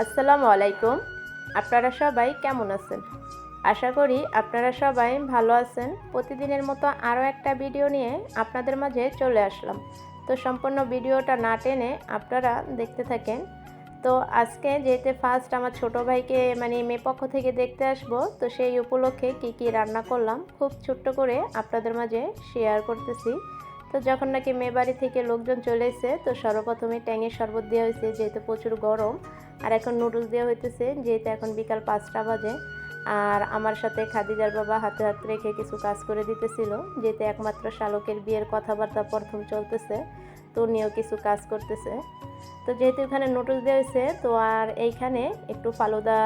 আসসালামু আলাইকুম। আপনারা সবাই কেমন আছেন? আশা করি আপনারা সবাই ভালো আছেন। প্রতিদিনের মতো আরও একটা ভিডিও নিয়ে আপনাদের মাঝে চলে আসলাম। তো সম্পূর্ণ ভিডিওটা না টেনে আপনারা দেখতে থাকেন। তো আজকে যেহেতু ফার্স্ট আমার ছোট ভাইকে মানে মেয়ে পক্ষ থেকে দেখতে আসব, তো সেই উপলক্ষে কি কি রান্না করলাম, খুব ছোট্ট করে আপনাদের মাঝে শেয়ার করতেছি। তো যখন নাকি মেয়ে বাড়ি থেকে লোকজন চলে এসে তো সর্বপ্রথমে ট্যাঙের শরবত দেওয়া হয়েছে, যেহেতু প্রচুর গরম। আর এখন নুডলস দেওয়া হইতেছে, যেহেতু এখন বিকাল পাঁচটা বাজে, আর আমার সাথে খাদিজার বাবা হাতে হাত রেখে কিছু কাজ করে দিতেছিল, যেহেতু একমাত্র শালকের বিয়ের কথাবার্তা প্রথম চলতেছে, তো উনিও কিছু কাজ করতেছে। তো যেহেতু এখানে নুডলস দেওয়া হয়েছে তো আর এইখানে একটু ফালুদা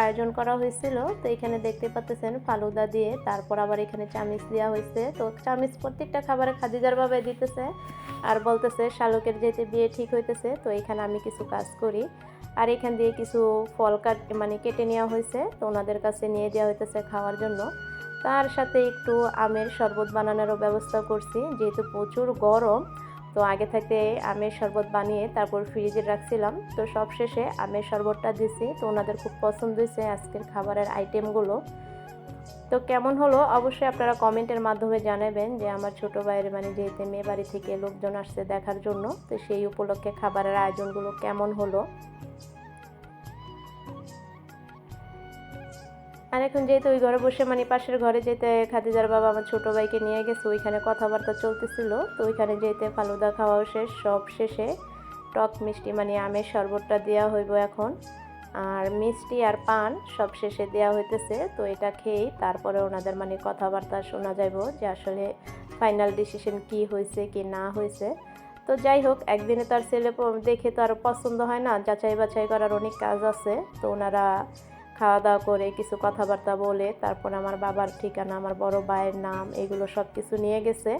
আয়োজন করা হয়েছিল। তো এখানে দেখতে পাচ্ছেন ফালুদা দিয়ে, তারপর আবার এখানে চামিচ দেওয়া হয়েছে। তো চামিচ প্রত্যেকটা খাবারে খাদিজার দিতেছে আর বলতেছে, শালকের যেহেতু বিয়ে ঠিক হইতেছে, তো এখানে আমি কিছু কাজ করি। আর এখান দিয়ে কিছু ফল কাট মানে কেটে নেওয়া হয়েছে। তো ওনাদের কাছে নিয়ে যাওয়া হইতেছে খাওয়ার জন্য। তার সাথে একটু আমের শরবত বানানোরও ব্যবস্থা করছি। যেহেতু প্রচুর গরম তো আগে থেকে আমের শরবত বানিয়ে তারপর ফ্রিজে রাখছিলাম। তো সব শেষে আমের শরবতটা দিছি। তো ওনাদের খুব পছন্দ হয়েছে আজকের খাবারের আইটেমগুলো তো কেমন হলো? অবশ্যই আপনারা কমেন্টের মাধ্যমে জানাবেন যে আমার ছোট ভাইয়ের মানে যেহেতু মেয়ে বাড়ি থেকে লোকজন আসছে দেখার জন্য, তো সেই উপলক্ষে খাবারের আয়োজনগুলো কেমন হলো? আর এখন যেহেতু ওই ঘরে বসে মানে পাশের ঘরে যেতে খাদিজার বাবা আমার ছোট ভাইকে নিয়ে গেছে, ওইখানে কথাবার্তা চলতেছিল। তো ওইখানে যেতে ফালুদা খাওয়াও শেষ, সব শেষে টক মিষ্টি মানে আমের শরবতটা দেওয়া হইব এখন। আর মিষ্টি আর পান সব শেষে দেওয়া হইতেছে, তো এটা খেয়েই তারপরে ওনাদের মানে কথাবার্তা শোনা যাইব যে আসলে ফাইনাল ডিসিশন কি হয়েছে কি না হয়েছে তো যাই হোক, একদিনে তো আর ছেলে দেখে তো আর পছন্দ হয় না যাচাই বাছাই করার অনেক কাজ আছে। তো ওনারা খাওয়া দাওয়া করে কিছু কথাবার্তা বলে তারপর আমার বাবার ঠিকানা, আমার বড় ভাইয়ের নাম, এগুলো সব কিছু নিয়ে গেছে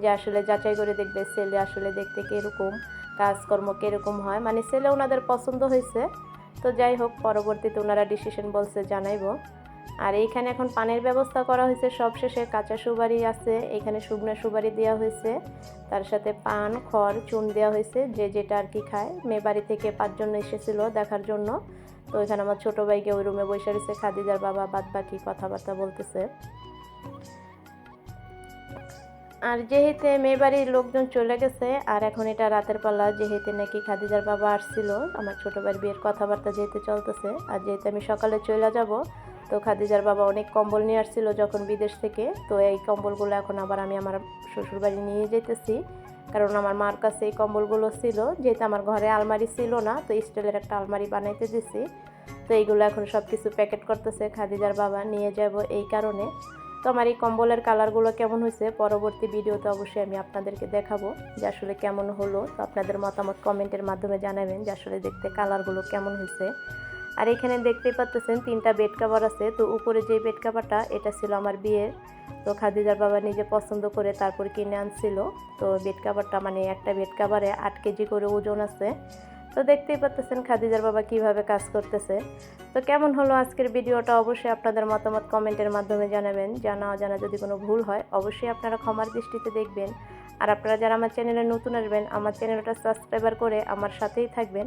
যে আসলে যাচাই করে দেখবে ছেলে আসলে দেখতে কীরকম, কাজকর্ম কীরকম হয়। মানে ছেলে ওনাদের পছন্দ হয়েছে। তো যাই হোক, পরবর্তীতে ওনারা ডিসিশন বলছে জানাইবো। আর এইখানে এখন পানের ব্যবস্থা করা হয়েছে সবশেষে কাঁচা সুবারি আছে, এখানে শুকনো সুবারি দেওয়া হয়েছে। তার সাথে পান, খড়, চুন দেওয়া হয়েছে, যে যেটা আর কি খায়। মেয়ে বাড়ি থেকে পাঁচজন এসেছিল দেখার জন্য। তো এখানে আমার ছোট ভাইকে ওই রুমে বসে রয়েছে, খাদিজার বাবা বাদ বাকি কথাবার্তা বলতেছে। আর যেহেতু মেয়ে বাড়ির লোকজন চলে গেছে, আর এখন এটা রাতের পালা, যেহেতু নাকি খাদিজার বাবা আসছিল, আমার ছোট ভাইয়ের বিয়ের কথাবার্তা যেহেতু চলতেছে, আর যেহেতু আমি সকালে চলে যাব, তো খাদিজার বাবা অনেক কম্বল নিয়ে আসছিল যখন বিদেশ থেকে, তো এই কম্বলগুলো এখন আবার আমি আমার শ্বশুরবাড়ি নিয়ে যেতেছি কারণ আমার মার কাছে এই কম্বলগুলো ছিল, যেহেতু আমার ঘরে আলমারি ছিল না, তো স্টিলের একটা আলমারি বানাইতে দিছি। তো এইগুলো এখন সব কিছু প্যাকেট করতেছে খাদিজার বাবা, নিয়ে যাব এই কারণে। তো আমার এই কম্বলের কালারগুলো কেমন হয়েছে পরবর্তী ভিডিওতে অবশ্যই আমি আপনাদেরকে দেখাবো যে আসলে কেমন হলো। তো আপনাদের মতামত কমেন্টের মাধ্যমে জানাবেন যে আসলে দেখতে কালারগুলো কেমন হয়েছে। আর এখানে দেখতেই পাচ্ছেন তিনটা বেড কাভার আছে। তো উপরে যে বেড কাভারটা এটা ছিল আমার বিয়ের। তো খাদিজার বাবা নিজে পছন্দ করে তারপর কিনে আনছিল। তো বেড কাভারটা মানে একটা বেড কাভারে আট কেজি করে ওজন আছে। তো দেখতেই পাচ্ছেন খাদিজার বাবা কীভাবে কাজ করতেছে। তো কেমন হলো আজকের ভিডিওটা অবশ্যই আপনাদের মতামত কমেন্টের মাধ্যমে জানাবেন। জানা অজানা যদি কোনো ভুল হয়, অবশ্যই আপনারা ক্ষমার দৃষ্টিতে দেখবেন। আর আপনারা যারা আমার চ্যানেলে নতুন আসবেন, আমার চ্যানেলটা সাবস্ক্রাইবার করে আমার সাথেই থাকবেন।